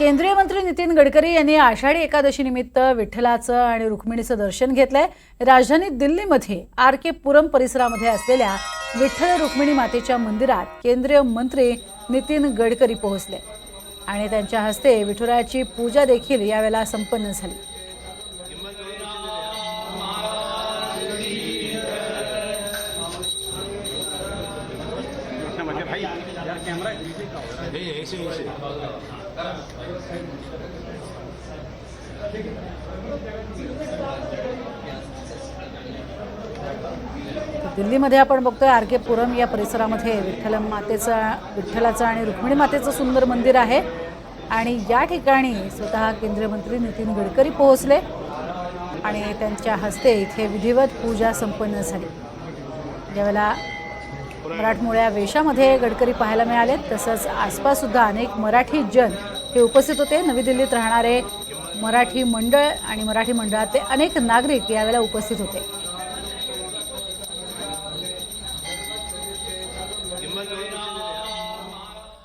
केंद्रीय मंत्री नितीन गडकरी यांनी आषाढी एकादशी निमित्त विठ्ठलाचं आणि रुक्मिणीचं दर्शन घेतलंय. राजधानी दिल्लीमध्ये आर के पुरम परिसरामध्ये असलेल्या विठ्ठल रुक्मिणी मातेच्या मंदिरात केंद्रीय मंत्री नितीन गडकरी पोहोचले. आणि त्यांच्या हस्ते विठुराची पूजा देखील यावेळेला संपन्न झाली. दिल्लीमध्ये आपण बघतोय आर के पुरम या परिसरामध्ये विठ्ठल मातेचा विठ्ठलाचं आणि रुक्मिणी मातेचं सुंदर मंदिर आहे. आणि या ठिकाणी स्वतः केंद्रीय मंत्री नितीन गडकरी पोहोचले आणि त्यांच्या हस्ते इथे विधिवत पूजा संपन्न झाली. ज्यावेळेला मराठमोळ्या वेशामध्ये गडकरी पाहायला मिळाले तसंच आसपास सुद्धा अनेक मराठी जन हे उपस्थित होते. नवी दिल्लीत राहणारे मराठी मंडळ आणि मराठी मंडळातले अनेक नागरिक यावेळेला उपस्थित होते.